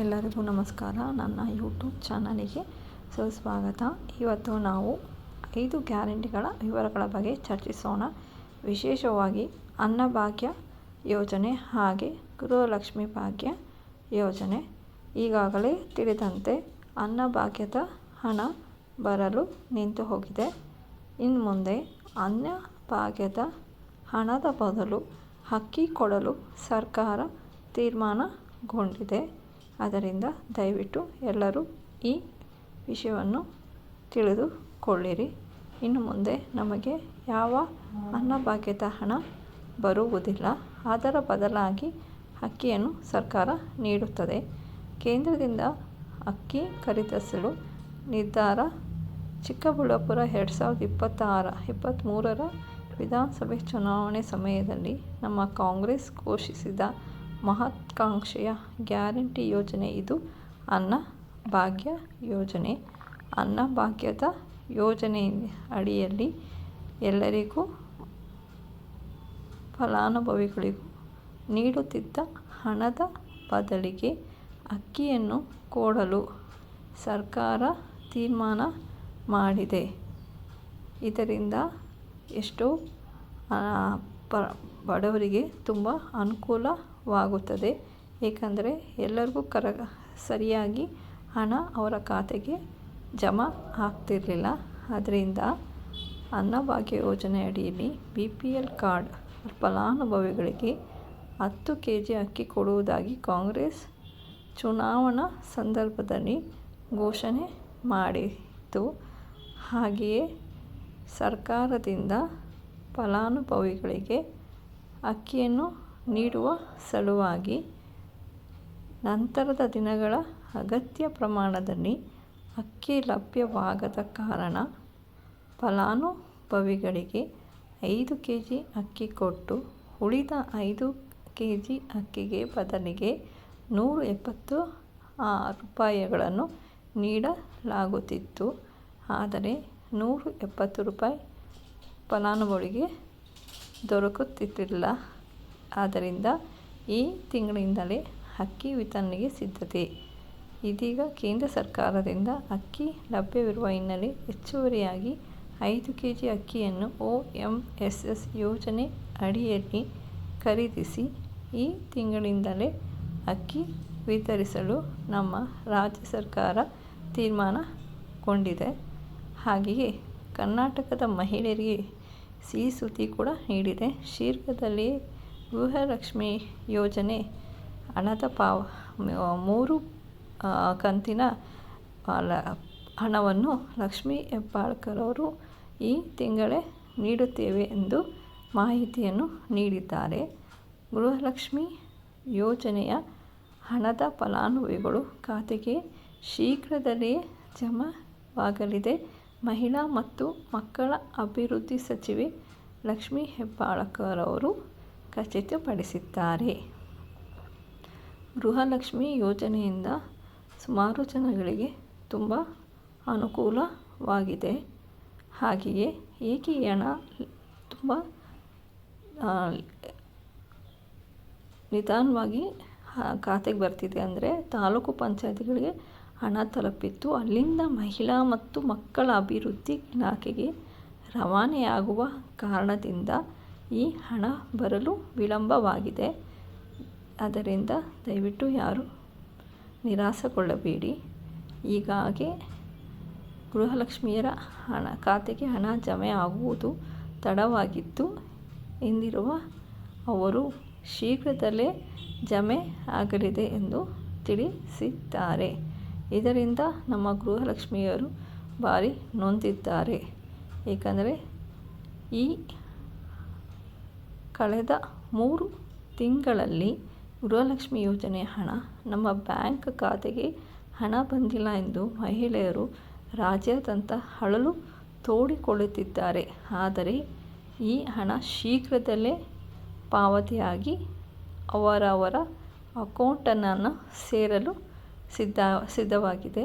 ಎಲ್ಲರಿಗೂ ನಮಸ್ಕಾರ. ನನ್ನ ಯೂಟ್ಯೂಬ್ ಚಾನಲಿಗೆ ಸುಸ್ವಾಗತ. ಇವತ್ತು ನಾವು ಐದು ಗ್ಯಾರಂಟಿಗಳ ವಿವರಗಳ ಬಗ್ಗೆ ಚರ್ಚಿಸೋಣ. ವಿಶೇಷವಾಗಿ ಅನ್ನಭಾಗ್ಯ ಯೋಜನೆ ಹಾಗೆ ಗೃಹಲಕ್ಷ್ಮಿ ಭಾಗ್ಯ ಯೋಜನೆ. ಈಗಾಗಲೇ ತಿಳಿದಂತೆ ಅನ್ನಭಾಗ್ಯದ ಹಣ ಬರಲು ನಿಂತು ಹೋಗಿದೆ. ಇನ್ನು ಮುಂದೆ ಅನ್ನಭಾಗ್ಯದ ಹಣದ ಬದಲು ಹಕ್ಕಿ ಕೊಡಲು ಸರ್ಕಾರ ತೀರ್ಮಾನಗೊಂಡಿದೆ. ಆದ್ದರಿಂದ ದಯವಿಟ್ಟು ಎಲ್ಲರೂ ಈ ವಿಷಯವನ್ನು ತಿಳಿದುಕೊಳ್ಳಿರಿ. ಇನ್ನು ಮುಂದೆ ನಮಗೆ ಯಾವ ಅನ್ನಭಾಗ್ಯದ ಹಣ ಬರುವುದಿಲ್ಲ, ಅದರ ಬದಲಾಗಿ ಅಕ್ಕಿಯನ್ನು ಸರ್ಕಾರ ನೀಡುತ್ತದೆ. ಕೇಂದ್ರದಿಂದ ಅಕ್ಕಿ ಖರೀದಿಸಲು ನಿರ್ಧಾರ ಚಿಕ್ಕಬಳ್ಳಾಪುರ ಎರಡು ಸಾವಿರದ ಇಪ್ಪತ್ತಾರ ಇಪ್ಪತ್ತ್ಮೂರರ ವಿಧಾನಸಭೆ ಚುನಾವಣೆ ಸಮಯದಲ್ಲಿ ನಮ್ಮ ಕಾಂಗ್ರೆಸ್ ಘೋಷಿಸಿದ ಮಹತ್ವಾಕಾಂಕ್ಷೆಯ ಗ್ಯಾರಂಟಿ ಯೋಜನೆ ಇದು. ಅನ್ನ ಭಾಗ್ಯ ಯೋಜನೆ. ಅನ್ನಭಾಗ್ಯದ ಯೋಜನೆ ಅಡಿಯಲ್ಲಿ ಎಲ್ಲರಿಗೂ ಫಲಾನುಭವಿಗಳಿಗೂ ನೀಡುತ್ತಿದ್ದ ಹಣದ ಬದಲಿಗೆ ಅಕ್ಕಿಯನ್ನು ಕೊಡಲು ಸರ್ಕಾರ ತೀರ್ಮಾನ ಮಾಡಿದೆ. ಇದರಿಂದ ಎಷ್ಟೋ ಬಡವರಿಗೆ ತುಂಬ ಅನುಕೂಲವಾಗುತ್ತದೆ ಏಕೆಂದರೆ ಎಲ್ಲರಿಗೂ ಕರ, ಸರಿಯಾಗಿ ಹಣ ಅವರ ಖಾತೆಗೆ ಜಮಾ ಆಗ್ತಿರಲಿಲ್ಲ. ಅದರಿಂದ ಅನ್ನಭಾಗ್ಯ ಯೋಜನೆ ಅಡಿಯಲ್ಲಿ ಬಿ ಪಿ ಎಲ್ ಕಾರ್ಡ್ ಫಲಾನುಭವಿಗಳಿಗೆ ಹತ್ತು ಕೆ ಜಿ ಅಕ್ಕಿ ಕೊಡುವುದಾಗಿ ಕಾಂಗ್ರೆಸ್ ಚುನಾವಣಾ ಸಂದರ್ಭದಲ್ಲಿ ಘೋಷಣೆ ಮಾಡಿತ್ತು. ಹಾಗೆಯೇ ಸರ್ಕಾರದಿಂದ ಫಲಾನುಭವಿಗಳಿಗೆ ಅಕ್ಕಿಯನ್ನು ನೀಡುವ ಸಲುವಾಗಿ ನಂತರದ ದಿನಗಳ ಅಗತ್ಯ ಪ್ರಮಾಣದಲ್ಲಿ ಅಕ್ಕಿ ಲಭ್ಯವಾಗದ ಕಾರಣ ಫಲಾನುಭವಿಗಳಿಗೆ ಐದು ಕೆ ಜಿ ಅಕ್ಕಿ ಕೊಟ್ಟು ಉಳಿದ ಐದು ಕೆ ಜಿ ಅಕ್ಕಿಗೆ ಬದಲಿಗೆ ನೂರ ಎಪ್ಪತ್ತು ರೂಪಾಯಿಗಳನ್ನು ನೀಡಲಾಗುತ್ತಿತ್ತು. ಆದರೆ ನೂರ ಎಪ್ಪತ್ತು ರೂಪಾಯಿ ಫಲಾನುಭವಿಗೆ ದೊರಕುತ್ತಿರಲಿಲ್ಲ. ಆದ್ದರಿಂದ ಈ ತಿಂಗಳಿಂದಲೇ ಅಕ್ಕಿ ವಿತರಣೆಗೆ ಸಿದ್ಧತೆ. ಇದೀಗ ಕೇಂದ್ರ ಸರ್ಕಾರದಿಂದ ಅಕ್ಕಿ ಲಭ್ಯವಿರುವ ಹಿನ್ನೆಲೆ ಹೆಚ್ಚುವರಿಯಾಗಿ ಐದು ಕೆ ಜಿ ಅಕ್ಕಿಯನ್ನು ಒ ಎಂ ಎಸ್ ಎಸ್ ಯೋಜನೆ ಅಡಿಯಲ್ಲಿ ಖರೀದಿಸಿ ಈ ತಿಂಗಳಿಂದಲೇ ಅಕ್ಕಿ ವಿತರಿಸಲು ನಮ್ಮ ರಾಜ್ಯ ಸರ್ಕಾರ ತೀರ್ಮಾನಗೊಂಡಿದೆ ಹಾಗೆಯೇ ಕರ್ನಾಟಕದ ಮಹಿಳೆಯರಿಗೆ ಸಿಹಿ ಸುದ್ದಿ ಕೂಡ ನೀಡಿದೆ. ಶೀಘ್ರದಲ್ಲಿಯೇ ಗೃಹಲಕ್ಷ್ಮಿ ಯೋಜನೆ ಹಣದ ಪಾವ ಮೂರು ಕಂತಿನ ಹಣವನ್ನು ಲಕ್ಷ್ಮೀ ಹೆಬ್ಬಾಳ್ಕರ್ ಅವರು ಈ ತಿಂಗಳೇ ನೀಡುತ್ತೇವೆ ಎಂದು ಮಾಹಿತಿಯನ್ನು ನೀಡಿದ್ದಾರೆ. ಗೃಹಲಕ್ಷ್ಮಿ ಯೋಜನೆಯ ಹಣದ ಫಲಾನುಭವಿಗಳು ಖಾತೆಗೆ ಶೀಘ್ರದಲ್ಲಿಯೇ ಜಮಾವಾಗಲಿದೆ. ಮಹಿಳಾ ಮತ್ತು ಮಕ್ಕಳ ಅಭಿವೃದ್ಧಿ ಸಚಿವೆ ಲಕ್ಷ್ಮೀ ಹೆಬ್ಬಾಳ್ಕರ್ ಅವರು ಖಚಿತಪಡಿಸಿದ್ದಾರೆ. ಗೃಹಲಕ್ಷ್ಮಿ ಯೋಜನೆಯಿಂದ ಸುಮಾರು ಜನಗಳಿಗೆ ತುಂಬ ಅನುಕೂಲವಾಗಿದೆ. ಹಾಗೆಯೇ ಏಕೆ ಹಣ ತುಂಬ ನಿಧಾನವಾಗಿ ಖಾತೆಗೆ ಬರ್ತಿದೆ ಅಂದರೆ ತಾಲೂಕು ಪಂಚಾಯತಿಗಳಿಗೆ ಹಣ ತಲುಪಿತ್ತು ಅಲ್ಲಿಂದ ಮಹಿಳಾ ಮತ್ತು ಮಕ್ಕಳ ಅಭಿವೃದ್ಧಿ ಇಲಾಖೆಗೆ ರವಾನೆಯಾಗುವ ಕಾರಣದಿಂದ ಈ ಹಣ ಬರಲು ವಿಳಂಬವಾಗಿದೆ. ಅದರಿಂದ ದಯವಿಟ್ಟು ಯಾರು ನಿರಾಸೆಗೊಳ್ಳಬೇಡಿ ಹೀಗಾಗಿ ಗೃಹಲಕ್ಷ್ಮಿಯರ ಹಣ, ಖಾತೆಗೆ ಹಣ ಜಮೆ ಆಗುವುದು ತಡವಾಗಿತ್ತು. ಎಂದಿರುವ ಅವರು ಶೀಘ್ರದಲ್ಲೇ ಜಮೆ ಆಗಲಿದೆ ಎಂದು ತಿಳಿಸಿದ್ದಾರೆ. ಇದರಿಂದ ನಮ್ಮ ಗೃಹಲಕ್ಷ್ಮಿಯರು ಭಾರಿ ನೊಂದಿದ್ದಾರೆ. ಏಕೆಂದರೆ ಈ ಕಳೆದ ಮೂರು ತಿಂಗಳಲ್ಲಿ ಗೃಹಲಕ್ಷ್ಮಿ ಯೋಜನೆ ಹಣ ನಮ್ಮ ಬ್ಯಾಂಕ್ ಖಾತೆಗೆ ಹಣ ಬಂದಿಲ್ಲ ಎಂದು ಮಹಿಳೆಯರು ರಾಜ್ಯಾದ್ಯಂತ ಅಳಲು ತೋಡಿಕೊಳ್ಳುತ್ತಿದ್ದಾರೆ. ಆದರೆ ಈ ಹಣ ಶೀಘ್ರದಲ್ಲೇ ಪಾವತಿಯಾಗಿ ಅವರವರ ಅಕೌಂಟನ್ನು ಸೇರಲು ಸಿದ್ಧ, ಸಿದ್ಧವಾಗಿದೆ.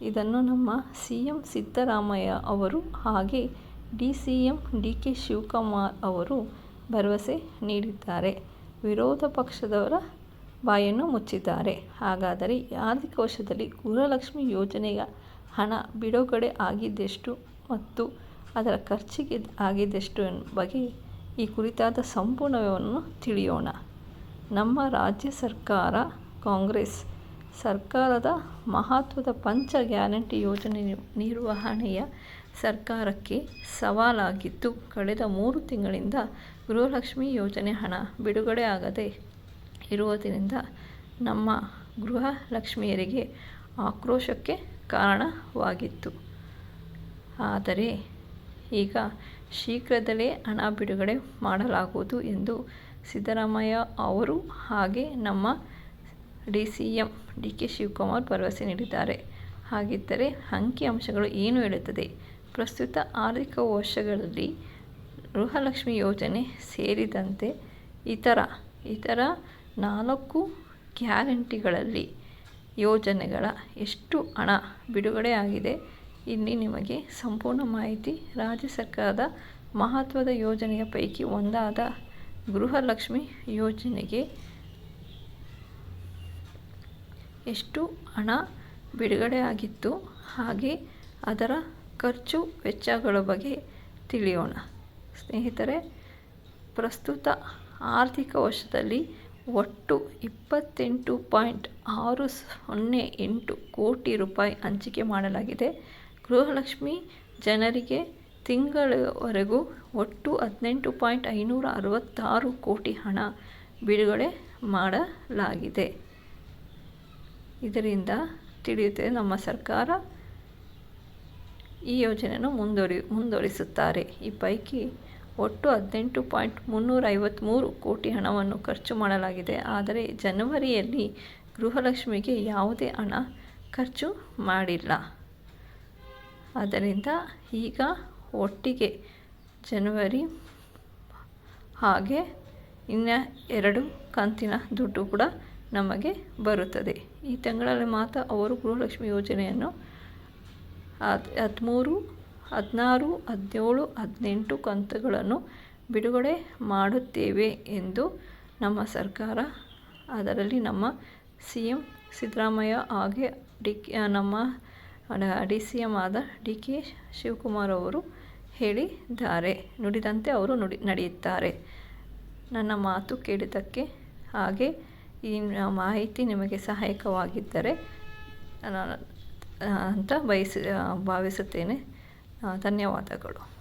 ಇದನ್ನು ನಮ್ಮ ಸಿ ಎಂ ಸಿದ್ದರಾಮಯ್ಯ ಅವರು ಹಾಗೆ D C M D K Shivakumar ಅವರು ಭರವಸೆ ನೀಡಿದ್ದಾರೆ. ವಿರೋಧ ಪಕ್ಷದವರ ಬಾಯನ್ನು ಮುಚ್ಚಿದ್ದಾರೆ. ಹಾಗಾದರೆ ಆರ್ಥಿಕ ವರ್ಷದಲ್ಲಿ ಗೃಹಲಕ್ಷ್ಮಿ ಯೋಜನೆಯ ಹಣ ಬಿಡುಗಡೆ ಆಗಿದ್ದೆಷ್ಟು ಮತ್ತು ಅದರ ಖರ್ಚಿಗೆ ಆಗಿದ್ದೆಷ್ಟು ಬಗ್ಗೆ ಈ ಕುರಿತಾದ ಸಂಪೂರ್ಣವನ್ನು ತಿಳಿಯೋಣ. ನಮ್ಮ ರಾಜ್ಯ ಸರ್ಕಾರ, ಕಾಂಗ್ರೆಸ್ ಸರ್ಕಾರದ ಮಹತ್ವದ ಪಂಚ ಗ್ಯಾರಂಟಿ ಯೋಜನೆ ನಿರ್ವಹಣೆಯ ಸರ್ಕಾರಕ್ಕೆ ಸವಾಲಾಗಿದ್ದು, ಕಳೆದ ಮೂರು ತಿಂಗಳಿಂದ ಗೃಹಲಕ್ಷ್ಮಿ ಯೋಜನೆ ಹಣ ಬಿಡುಗಡೆ ಆಗದೆ ಇರುವುದರಿಂದ ನಮ್ಮ ಗೃಹಲಕ್ಷ್ಮಿಯರಿಗೆ ಆಕ್ರೋಶಕ್ಕೆ ಕಾರಣವಾಗಿತ್ತು. ಆದರೆ ಈಗ ಶೀಘ್ರದಲ್ಲೇ ಹಣ ಬಿಡುಗಡೆ ಮಾಡಲಾಗುವುದು ಎಂದು ಸಿದ್ದರಾಮಯ್ಯ ಅವರು ಹಾಗೆ ನಮ್ಮ D C M D K Shivakumar ಭರವಸೆ ನೀಡಿದ್ದಾರೆ. ಹಾಗಿದ್ದರೆ ಅಂಕಿ ಅಂಶಗಳು ಏನು ಹೇಳುತ್ತದೆ? ಪ್ರಸ್ತುತ ಆರ್ಥಿಕ ವರ್ಷಗಳಲ್ಲಿ ಗೃಹಲಕ್ಷ್ಮಿ ಯೋಜನೆ ಸೇರಿದಂತೆ ಇತರ ಇತರ ನಾಲ್ಕು ಗ್ಯಾರಂಟಿಗಳಲ್ಲಿ ಯೋಜನೆಗಳ ಎಷ್ಟು ಹಣ ಬಿಡುಗಡೆಯಾಗಿದೆ ಇಲ್ಲಿ ನಿಮಗೆ ಸಂಪೂರ್ಣ ಮಾಹಿತಿ. ರಾಜ್ಯ ಸರ್ಕಾರದ ಮಹತ್ವದ ಯೋಜನೆಯ ಪೈಕಿ ಒಂದಾದ ಗೃಹಲಕ್ಷ್ಮಿ ಯೋಜನೆಗೆ ಎಷ್ಟು ಹಣ ಬಿಡುಗಡೆಯಾಗಿತ್ತು ಹಾಗೆ ಅದರ ಖರ್ಚು ವೆಚ್ಚಗಳ ಬಗ್ಗೆ ತಿಳಿಯೋಣ. ಸ್ನೇಹಿತರೆ, ಪ್ರಸ್ತುತ ಆರ್ಥಿಕ ವರ್ಷದಲ್ಲಿ ಒಟ್ಟು ಇಪ್ಪತ್ತೆಂಟು ಪಾಯಿಂಟ್ ಆರು ಸೊನ್ನೆ ಎಂಟು ಕೋಟಿ ರೂಪಾಯಿ ಹಂಚಿಕೆ ಮಾಡಲಾಗಿದೆ. ಗೃಹಲಕ್ಷ್ಮಿ ಜನರಿಗೆ ತಿಂಗಳವರೆಗೂ ಒಟ್ಟು ಹದಿನೆಂಟು ಪಾಯಿಂಟ್ ಐನೂರ ಅರವತ್ತಾರು ಕೋಟಿ ಹಣ ಬಿಡುಗಡೆ ಮಾಡಲಾಗಿದೆ. ಇದರಿಂದ ತಿಳಿಯುತ್ತದೆ, ನಮ್ಮ ಸರ್ಕಾರ ಈ ಯೋಜನೆಯನ್ನು ಮುಂದುವರಿ ಮುಂದುವರಿಸುತ್ತಾರೆ. ಈ ಪೈಕಿ ಒಟ್ಟು ಹದಿನೆಂಟು ಪಾಯಿಂಟ್ ಮುನ್ನೂರ ಐವತ್ತ್ಮೂರು ಕೋಟಿ ಹಣವನ್ನು ಖರ್ಚು ಮಾಡಲಾಗಿದೆ. ಆದರೆ ಜನವರಿಯಲ್ಲಿ ಗೃಹಲಕ್ಷ್ಮಿಗೆ ಯಾವುದೇ ಹಣ ಖರ್ಚು ಮಾಡಿಲ್ಲ. ಆದ್ದರಿಂದ ಈಗ ಒಟ್ಟಿಗೆ ಜನವರಿ ಹಾಗೆ ಇನ್ನು ಎರಡು ಕಂತಿನ ದುಡ್ಡು ಕೂಡ ನಮಗೆ ಬರುತ್ತದೆ. ಈ ತಿಂಗಳಲ್ಲಿ ಮಾತ್ರ ಅವರು ಗೃಹಲಕ್ಷ್ಮಿ ಯೋಜನೆಯನ್ನು ಹದ್, ಹದಿಮೂರು, ಹದಿನಾರು, ಹದಿನೇಳು, ಹದಿನೆಂಟು ಕಂತುಗಳನ್ನು ಬಿಡುಗಡೆ ಮಾಡುತ್ತೇವೆ ಎಂದು ನಮ್ಮ ಸರ್ಕಾರ, ಅದರಲ್ಲಿ ನಮ್ಮ ಸಿ ಎಂ ಸಿದ್ದರಾಮಯ್ಯ ಹಾಗೆ ಡಿ ನಮ್ಮ ಡಿ ಸಿ ಎಂ ಆದ ಡಿ ಕೆ ಶಿವಕುಮಾರ್ ಅವರು ಹೇಳಿದ್ದಾರೆ. ನುಡಿದಂತೆ ಅವರು ನುಡಿ, ನಡೆಯುತ್ತಾರೆ. ನನ್ನ ಮಾತು ಕೇಳಿದ್ದಕ್ಕೆ ಹಾಗೆ ಈ ಮಾಹಿತಿ ನಿಮಗೆ ಸಹಾಯಕವಾಗಿದ್ದರೆ ಅಂತ ಬಯಸಿ ಭಾವಿಸುತ್ತೇನೆ. ಧನ್ಯವಾದಗಳು.